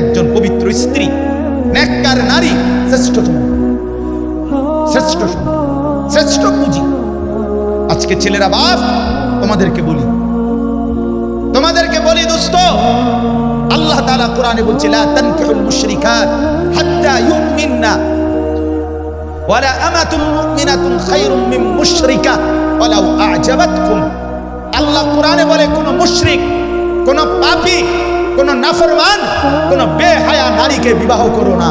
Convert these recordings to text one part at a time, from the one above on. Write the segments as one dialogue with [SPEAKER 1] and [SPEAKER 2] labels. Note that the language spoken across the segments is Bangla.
[SPEAKER 1] একজন পবিত্র স্ত্রী নেককার নারী, শ্রেষ্ঠ শ্রেষ্ঠ শ্রেষ্ঠ পুঁজি। আজকে ছেলেরা বাপ, তোমাদেরকে বলি। তোমাদেরকে বলি দোস্ত, আল্লাহ তাআলা কোরআনে বলছে, লা তানকিহুল মুশরিকাত হাত্তা ইউমিননা ওয়ালা আমাতুম মুমিনাতুন খায়রুম মিন মুশরিকা ওয়ালাউ আ'জাবাতকুম। আল্লাহ কোরআনে বলে, কোন মুশরিক, কোন পাপী কোন নাফরমান, কোন বেহায়া নারীকে বিবাহ করো না।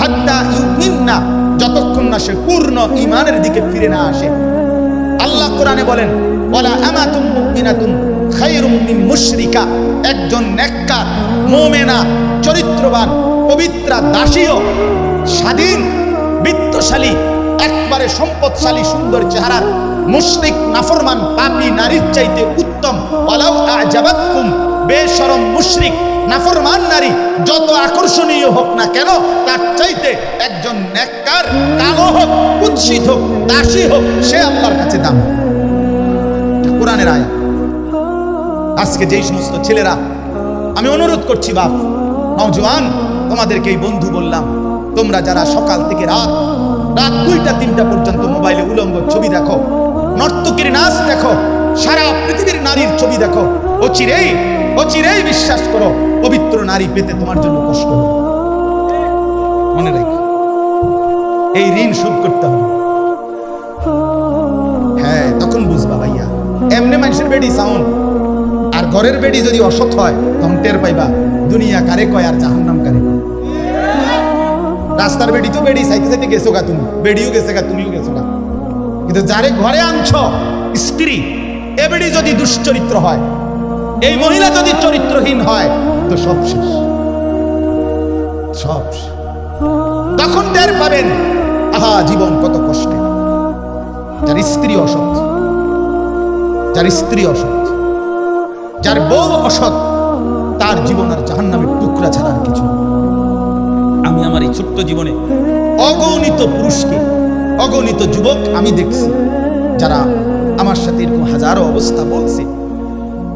[SPEAKER 1] হাত্তা ইউমিননা, যতক্ষণ না সে পূর্ণ ঈমানের দিকে ফিরে না আসে। আল্লাহ কোরআনে বলেন, ওয়ালা আমাতুম মুমিনাতুন খায়রুম মিন মুশরিকা। একজন নেককার, মুমিনা, চরিত্রবান, পবিত্রা, দাসীও, স্বাধীন, বিত্তশালী, একবারে সম্পদশালী, সুন্দর চেহারার মুশরিক, নাফরমান, পাপী নারীর চাইতে উত্তম। ওয়ালাউ আজাবাতকুম বেশরম মুশরিক, নাফরমান নারী, যত আকর্ষণীয় হোক না কেন, তার চাইতে একজন নেককার, কালো হোক, কুৎসিত হোক, দাসী হোক, সে আল্লাহর কাছে দাম কোরআনের আয়া আজকে যেই সমস্ত ছেলেরা, আমি অনুরোধ করছি, বাপ নওজোয়ান তোমাদেরকে এই বন্ধু বললাম, তোমরা যারা সকাল থেকে রাত রাত দুইটা, তিনটা পর্যন্ত মোবাইলে উলঙ্গ ছবি দেখো, নর্তকীর নাচ দেখো, সারা পৃথিবীর নারীর ছবি দেখো ও চিরেই ও চিরেই বিশ্বাস করো, পবিত্র নারী পেতে তোমার জন্য কষ্ট মনে এই ঋণ শোধ করতে হবে। হ্যাঁ তখন বুঝবা ভাইয়া, এমনি মানুষের বেডি সাউন্ড আর ঘরের বেডি যদি অসৎ হয়, তখন টের পাইবা, দুনিয়া কারে কয় আর জাহান্নাম কারে রাস্তার বেডি তো বেডি, সাইতে সাইতে গেছো গা তুমি, বেডিও গেছে গা, তুমিও গেছো গা। কিন্তু যারে ঘরে আনছ, স্ত্রী, এ বেডি যদি দুশ্চরিত্র হয় এই মহিলা যদি চরিত্রহীন হয়, তো সব শেষ। সব তখন টের পাবেন, আহা, জীবন কত কষ্টে। যার স্ত্রী অসৎ, যার স্ত্রী অসৎ, যার বউ অসৎ, তার জীবন আর জাহান্নামের টুকরা ছাড়া আর কিছু আমি আমার এই ছোট্ট জীবনে অগণিত পুরুষকে, অগণিত যুবক আমি দেখছি, যারা আমার সাথে এরকম হাজারো অবস্থা বলছে।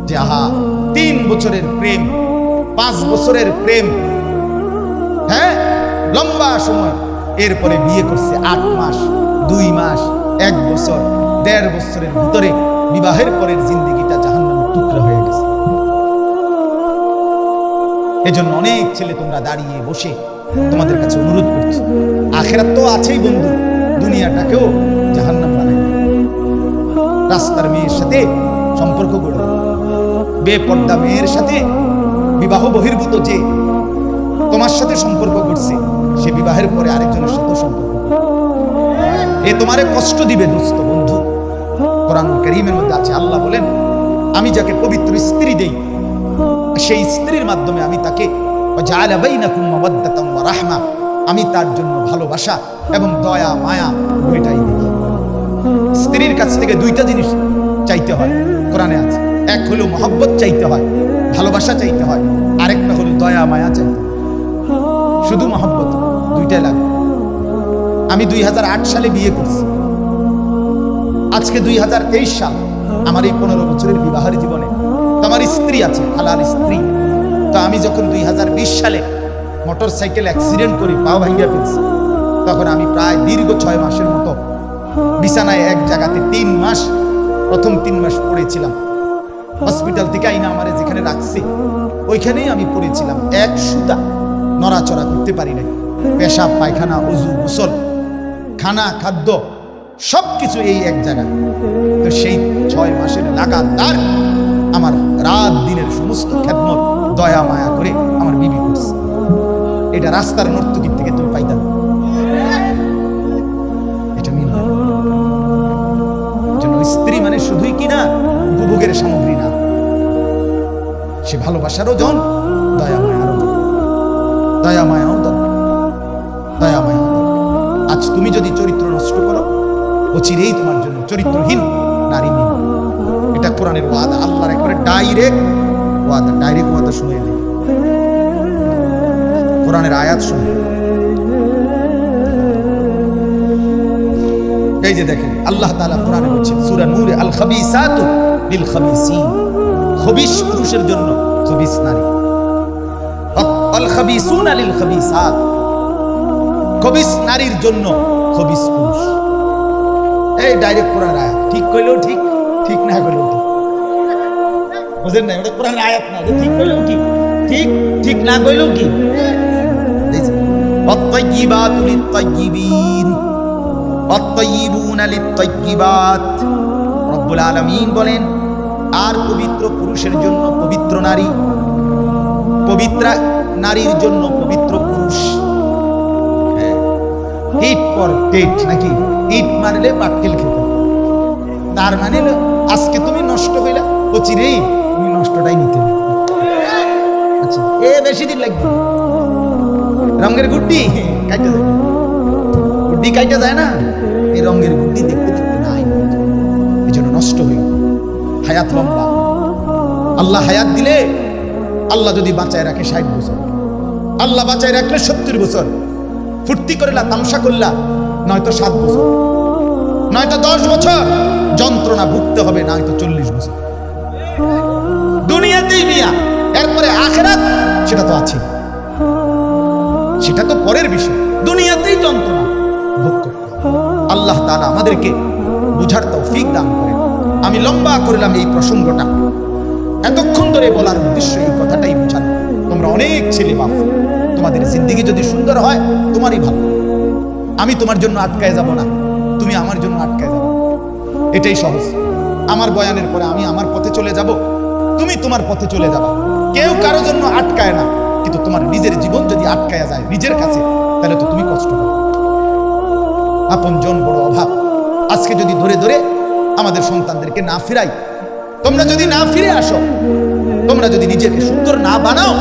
[SPEAKER 1] যে আহা, তিন বছরের প্রেম, পাঁচ বছরের প্রেম। হ্যাঁ? লম্বা সময়। এরপরে বিয়ে করছে আট মাস, দুই মাস, এক বছর, দেড় বছরের ভিতরে বিবাহের পরের জিন্দিগিটা জাহান্নামের টুকরা হয়ে গেছে। এজন্য অনেক ছেলে তোমরা দাঁড়িয়ে বসে তোমাদের কাছে অনুরোধ করছি। আখেরাত তো আছেই বন্ধু, দুনিয়াটাকেও জাহান্নাম বানাই রাস্তার মেয়ের সাথে সম্পর্ক গড়ে বেপর্দা মেয়ের সাথে বিবাহ বহির্ভূত যে তোমার সাথে সম্পর্ক করছে সে বিবাহের পরে আরেকজনের সাথে সম্পর্ক। এ তোমারে কষ্ট দিবে দোস্ত বন্ধু। কোরআন করিমের মধ্যে আছে, আল্লাহ বলেন, আমি যাকে পবিত্র স্ত্রী দেই, সেই স্ত্রীর মাধ্যমে আমি তাকে রাহমা, আমি তার জন্য ভালোবাসা এবং দয়া, মায়া দুইটাই দিই। স্ত্রীর কাছ থেকে দুইটা জিনিস চাইতে হয়। এক হলো মহব্বত চাইতে হয়, ভালোবাসা চাইতে হয়, আরেকটা হলো দয়া, মায়া চাইতে শুধু মহব্বত, দুইটাই লাগে। আমি দুই সালে বিয়ে করছি। আজকে দুই সাল আমার এই পনেরো বছরের বিবাহের জীবনে আমার স্ত্রী আছে, হালাল স্ত্রী। তো আমি যখন দুই হাজার বিশ সালে মোটর সাইকেল অ্যাক্সিডেন্ট করি পাও ভাঙ্গিয়া ফেলছি, তখন আমি প্রায় দীর্ঘ ছয় মাসের মতো বিছানায় এক জায়গাতে তিন মাস, প্রথম তিন মাস পড়েছিলাম। হসপিটাল থেকে আইনা আমার যেখানে রাখছে, ওইখানেই আমি পড়েছিলাম। এক সুতা নড়াচড়া করতে পারি নাই। পেশাব, পায়খানা অজু গোসল, খানা, খাদ্য সব কিছু এই এক জায়গায়। তো সেই ছয় মাসের লাগাতার আমার রাত দিনের সমস্ত খেদমত, দয়া, মায়া করে আমার বিবি করছে। এটা রাস্তার নর্তকীর থেকে তুমি পাইতাম এটা মিল স্ত্রী মানে শুধুই কিনা উপভোগের সামগ্রী। সে ভালোবাসারও জন দয়া মায়ারও জন দয়া মায়াও দয়া মায়াও আজ তুমি যদি চরিত্র নষ্ট করো, ও চিরেই তোমার জন্য চরিত্রহীন নারী নিন। এটা কোরআনের ওয়াদা। আল্লাহর একবারে ডাইরেক্ট ওয়াদা। ডাইরেক্ট ওয়াদা শুনে দিন কোরআনের আয়াত শুনে এই যে দেখেন, আল্লাহ তাআলা কোরআনে বলছেন, সূরা নূরে আল খাবিসাতু লিল খাবিসিন খবিশ পুরুষের জন্য খবিস নারী অল খাবিসুন আলিল খাবিসাত খবিস নারীর জন্য খবিস পুরুষ এই ডাইরেক্ট কোরআন আয়াত ঠিক কইলেও ঠিক ঠিক না কইলেও ঠিক বুঝেন না ওটা কোরআন আয়াত না যে ঠিক কইলেও ঠিক ঠিক ঠিক না কইলেও কি الطيبات للطيبين والطيبون للطيبات রব্বুল আলামিন বলেন আর পবিত্র পুরুষের জন্য পবিত্র নারী, পবিত্র নারীর জন্য পবিত্র পুরুষ। ইট পর টেট নাকি? ইট মারলে পাটকেল খেতে তার মানে আজকে তুমি নষ্ট হইলা ও চিরেই তুমি নষ্টটাই নিতে আচ্ছা এ বেশি দিন লাগবে। রঙের গুড্ডি, কাইটা গুড্ডি কাইটা যায় না, এই রঙের গুড্ডি দেখতে দেখতে নাই। এই জন্য নষ্ট হইল। হায়াত লম্বা। আল্লাহ হায়াত দিলে আল্লাহ যদি বাঁচায় রাখে ষাট বছর। আল্লাহ বাঁচায় রাখলে সত্তর বছর। ফুর্তি করলা, তামসা করলা, নয়তো সাত বছর। নয়তো দশ বছর। যন্ত্রণা ভুগতে হবে, নয়তো চল্লিশ বছর। দুনিয়াতেই মিয়া, এরপরে আখেরাত, সেটা তো আছে। সেটা তো পরের বিষয়। দুনিয়াতেই যন্ত্রণা ভোগ করতে আল্লাহ তাআলা আমাদেরকে বুঝার তৌফিক দান করেন। আমি লম্বা করলাম এই প্রসঙ্গটা। এতক্ষণ ধরে বলার উদ্দেশ্য এই কথাটাই বুঝানো। তোমরা অনেক ছেলে বাপ, তোমাদের জিন্দিগি যদি সুন্দর হয়, তোমারই ভালো। আমি তোমার জন্য আটকায় যাব না, তুমি আমার জন্য আটকায় যাবে এটাই সহজ। আমার বয়ানের পরে আমি আমার পথে চলে যাব, তুমি তোমার পথে চলে যাবা। কেউ কারও জন্য আটকায় না, কিন্তু তোমার নিজের জীবন যদি আটকায়া যায় নিজের কাছে, তাহলে তো তুমি কষ্ট আপন জন বড় অভাব। আজকে যদি ধরে ধরে আমাদের সন্তানদেরকে না ফিরাই। তোমরা যদি না ফিরে আসো, তোমরা যদি নিজেকে সুন্দর না বানাও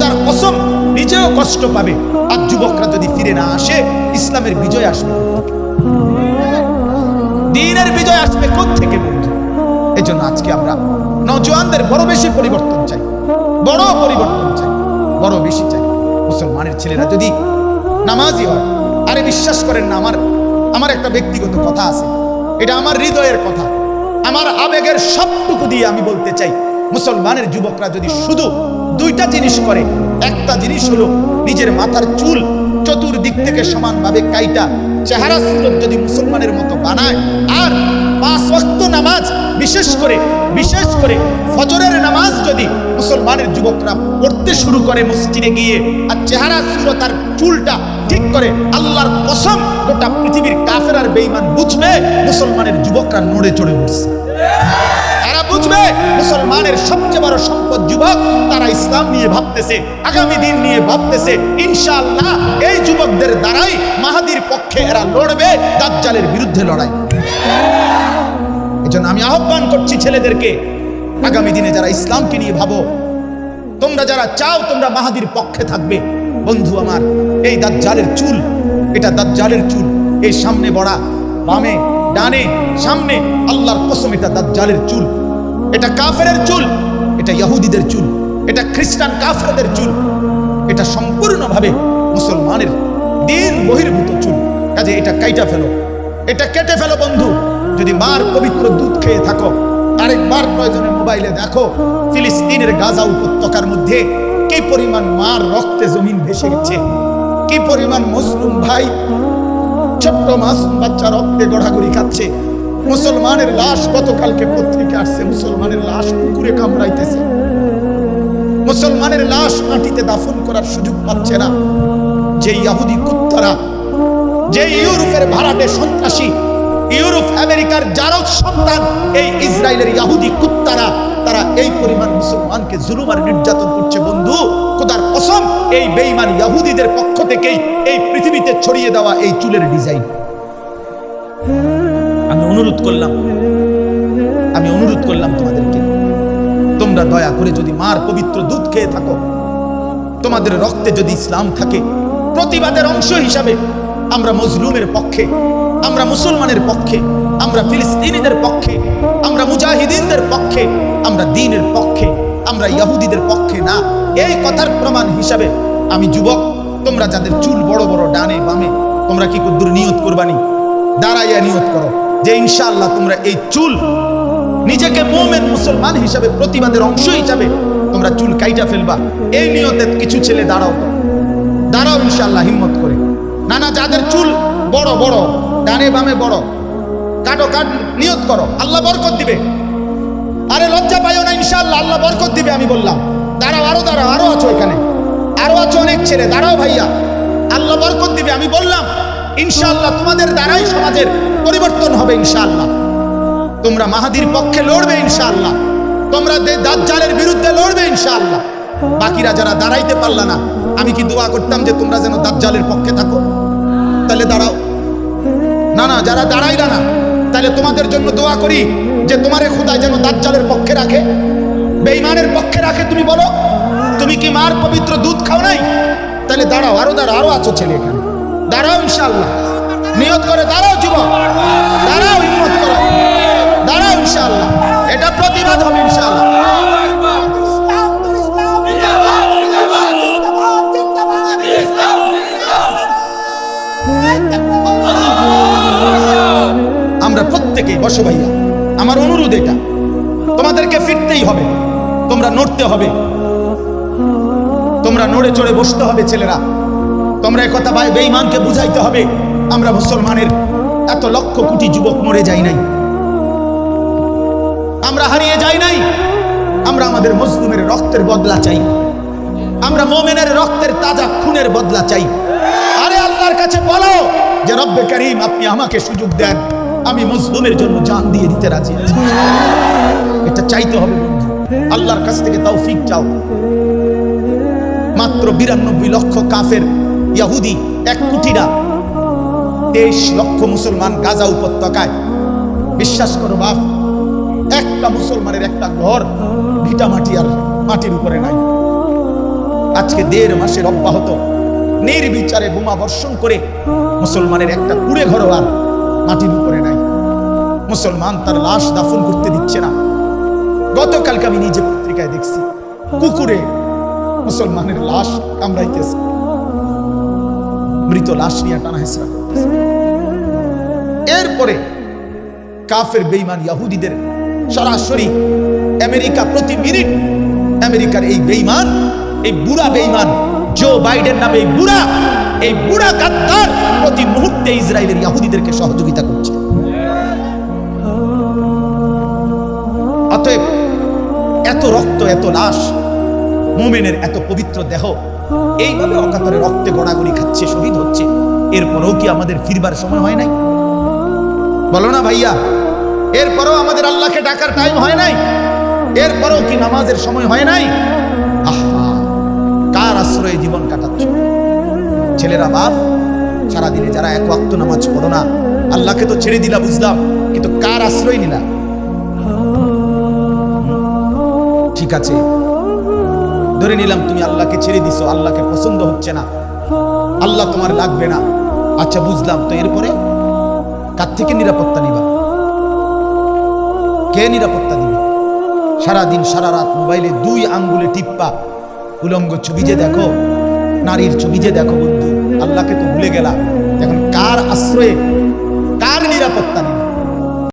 [SPEAKER 1] তার কসম, নিজেও কষ্ট পাবে। আর যুবকরা যদি ফিরে না আসে, ইসলামের বিজয় আসবে দিনের বিজয় আসবে থেকে বন্ধু? এই জন্য আজকে আমরা নজওয়ানদের বড় বেশি পরিবর্তন চাই। বড় পরিবর্তন চাই। বড় বেশি চাই। মুসলমানের ছেলেরা যদি নামাজি হয়, আরে বিশ্বাস করেন না, আমার আমার একটা ব্যক্তিগত কথা আছে। এটা আমার হৃদয়ের কথা। আমার আবেগের সবটুকু দিয়ে আমি বলতে চাই, মুসলমানের যুবকরা যদি শুধু দুইটা জিনিস করে, একটা জিনিস হলো নিজের মাথার চুল চতুর্দিক থেকে সমানভাবে কাইটা চেহারা সুরত যদি মুসলমানের মতো বানায়, আর পাঁচ ওয়াক্ত নামাজ বিশেষ করে বিশেষ করে ফজরের নামাজ যদি মুসলমানের যুবকরা পড়তে শুরু করে মসজিদে গিয়ে, আর চেহারা সুরত আর চুলটা ঠিক করে আল্লাহর কসম, গোটা পৃথিবীর কাফের আর বেঈমান বুঝবে, মুসলমানের যুবকরা নড়ে চড়ে তারা বুঝবে মুসলমানের সবচেয়ে বড় সম্পদ যুবক, তারা ইসলাম নিয়ে ভাবতেছে, আগামী দিন নিয়ে ভাবতেছে, ইনশাআল্লাহ এই যুবকদের দ্বারাই মাহাদির পক্ষে এরা লড়বে, দাজ্জালের বিরুদ্ধে লড়াই। এজন্য আমি আহ্বান করছি ছেলেদেরকে, আগামী দিনে যারা ইসলামকে নিয়ে ভাবো, তোমরা যারা চাও তোমরা মাহাদির পক্ষে থাকবে। বন্ধু আমার, এই দাজ্জালের চুল, এটা দাজ্জালের চুল, এই সামনে বড়া, বামে, ডানে, সামনে, আল্লাহর কসম এটা দাজ্জালের চুল। এটা কাফেরের চুল, এটা ইহুদিদের চুল, এটা খ্রিস্টান কাফেরদের চুল, এটা সম্পূর্ণভাবে মুসলমানের দিন বহির্ভূত চুল। কাজে এটা কাইটা ফেলো, এটা কেটে ফেলো বন্ধু। যদি মার পবিত্র দুধ খেয়ে থাকো, আরেকবার প্রয়োজনে মোবাইলে দেখো, ফিলিস্তিনের গাজা উপত্যকার মধ্যে কি পরিমাণ মার রক্তে জমিন ভেসে গেছে কি পরিমাণ মুসলিম ভাই ছোট্ট মাসুম বাচ্চা রক্তে গড়াগড়ি খাচ্ছে? মুসলমানের লাশ গতকালকে পত্রিকা আসছে, মুসলমানের লাশ কুকুরে কামড়াইতেছে। মুসলমানের লাশ মাটিতে দাফন করার সুযোগ পাচ্ছে না। যে ইয়াহুদি কুত্তারা যে ইউরোপের ভাড়াটে সন্ত্রাসী, ইউরোপ, আমেরিকার যারা সন্তান, এই ইসরায়েলের ইয়াহুদি কুত্তারা তারা এই পরিমাণ মুসলমানকে জুলুম আর নির্যাতন করছে, বন্ধু। খোদার কসম, এই বেঈমান ইয়াহুদিদের পক্ষ থেকেই এই পৃথিবীতে ছড়িয়ে দেওয়া এই চুলের ডিজাইন। আমি অনুরোধ করলাম, আমি অনুরোধ করলাম তোমাদেরকে। তোমরা দয়া করে যদি মার পবিত্র দুধ খেয়ে থাকো, তোমাদের রক্তে যদি ইসলাম থাকে, প্রতিবাদের অংশ হিসাবে আমরা মজলুমের পক্ষে, আমরা মুসলমানের পক্ষে, আমরা ফিলিস্তিনিদের পক্ষে, আমরা মুজাহিদিনদের পক্ষে আমরা দিনের পক্ষে, আমরা ইয়াহুদিদের পক্ষে না। এই কথার প্রমাণ হিসাবে আমি যুবক, তোমরা যাদের চুল বড় বড় ডানে বামে, তোমরা কি কুদ্দুর নিয়ত করবানি? দাঁড়াইয়া নিয়ত করো যে ইনশাআল্লাহ তোমরা এই চুল নিজেকে মোমেন মুসলমান হিসাবে প্রতিবাদের অংশ হিসাবে তোমরা চুল কাইটা ফেলবা। এই নিয়তে কিছু ছেলে দাঁড়াও। দাঁড়াও ইনশাল্লাহ হিম্মত করে। না না যাদের চুল বড় বড়, ডানে বামে বড়, কাটো কাট নিয়ত করো। আল্লাহ বরকত দিবে। আরে লজ্জা পাইও না ইনশাল্লাহ আল্লাহ বরকত দিবে, আমি বললাম। দাঁড়াও, আরও দাঁড়াও, আরও আছো এখানে। আরও আছো অনেক ছেলে, দাঁড়াও ভাইয়া। আল্লাহ বরকত দিবে, আমি বললাম ইনশাল্লাহ তোমাদের দ্বারাই সমাজের পরিবর্তন হবে ইনশাল্লাহ তোমরা মাহাদির পক্ষে লড়বে ইনশাল্লাহ তোমরা দাজ্জালের বিরুদ্ধে লড়বে ইনশাল্লাহ বাকিরা যারা দাঁড়াইতে পারলা না, আমি কি দোয়া করতাম যে তোমরা যেন দাজ্জালের পক্ষে থাকো? তাহলে দাঁড়াও। না না, যারা দাঁড়াইলা না, তাহলে তোমাদের জন্য দোয়া করি। যে তোমারে খুদায় যেন দাজ্জালের পক্ষে রাখে, বেঈমানের পক্ষে রাখে, তুমি বলো, তুমি কি মার পবিত্র দুধ খাও নাই? তাহলে দাঁড়াও, আরও দাঁড়াও, আরও আছো ছেলে এখানে। দাঁড়াও ইনশাআল্লাহ। নিয়ত করে দাঁড়াও যুবক। দাঁড়াও হিম্মত করো। দাঁড়াও ইনশাআল্লাহ। এটা প্রতিবাদ হবে ইনশাআল্লাহ। আমরা প্রত্যেকে বসো ভাইয়া আমার অনুরোধ এটা। তোমাদেরকে ফিরতেই হবে। তোমরা নড়তে হবে। তোমরা নড়ে চড়ে বসতে হবে, ছেলেরা। তোমরা একথা ভাই বেঈমানকে বুঝাইতে হবে। আমরা মুসলমানের এত লক্ষ কোটি যুবক মরে যাই নাই। আমরা হারিয়ে যাই নাই। আমরা আমাদের মজলুমের রক্তের বদলা চাই। আমরা মোমেনের রক্তের তাজা খুনের বদলা চাই। আরে আল্লাহর কাছে বলো যে রব্বে করিম আপনি আমাকে সুযোগ দেন। আমি মজলুমের জন্য জান দিয়ে দিতে রাজি আছি। এটা চাইতে হবে বন্ধু। আল্লাহর কাছ থেকে তৌফিক চাও। মাত্র বিরানব্বই লক্ষ কাফের ইয়াহুদি, এক কুটিরা, তেইশ লক্ষ মুসলমান গাজা উপত্যকায়। বিশ্বাস করো বাপ, একটা মুসলমানের একটা ঘর ভিটা মাটি আর মাটির উপরে নাই। আজকে দেড় মাসের অব্যাহত, নির্বিচারে বোমা বর্ষণ করে মুসলমানের একটা কুড়ে ঘর আর মাটির উপরে মুসলমান তার লাশ দাফন করতে দিচ্ছে না। গতকালকে আমি নিজে পত্রিকায় দেখছি, কুকুরে মুসলমানের লাশ কামড়াইতেছে। মৃত লাশ নিয়ে টানা হেসরা এরপরে কাফের বেইমান ইয়াহুদিদের সরাসরি আমেরিকা প্রতি মিনিট আমেরিকার এই বেইমান এই বুড়া বেইমান জো বাইডেন নামে এই বুড়া এই বুড়া গাদ্দার প্রতি মুহূর্তে ইসরায়েলের ইয়াহুদিদেরকে সহযোগিতা করছে। এত রক্ত, এত লাশ, মোমেনের এত পবিত্র দেহ, এইভাবে অকাতরে রক্তে গড়াগড়ি খাচ্ছে, শহীদ হচ্ছে, এরপরেও কি আমাদের ফিরবার সময় হয় নাই? বলো না ভাইয়া, এরপরেও আমাদের আল্লাহকে ডাকার টাইম হয় নাই? এরপরেও কি নামাজের সময় হয় নাই? আহা, কার আশ্রয়ে জীবন কাটাচ্ছ? ছেলেরা বাপ, সারাদিনে যারা এক ওয়াক্ত নামাজ পড়ো না, আল্লাহকে তো ছেড়ে দিলা, বুঝলাম, কিন্তু কার আশ্রয় নিলা? ঠিক আছে। ধরে নিলাম তুমি আল্লাহকে ছেড়ে দিছো, আল্লাহকে পছন্দ হচ্ছে না। আল্লাহ তোমার লাগবে না। আচ্ছা বুঝলাম। তো এরপরে কার থেকে নিরাপত্তা নিবা? কে নিরাপত্তা দিবে? সারাদিন সারা রাত মোবাইলে দুই আঙ্গুলে টিপ্পা, উলঙ্গ ছবি যে দেখো, নারীর ছবি যে দেখো বন্ধু, আল্লাহকে তো ভুলে গেলা। এখন কার আশ্রয়ে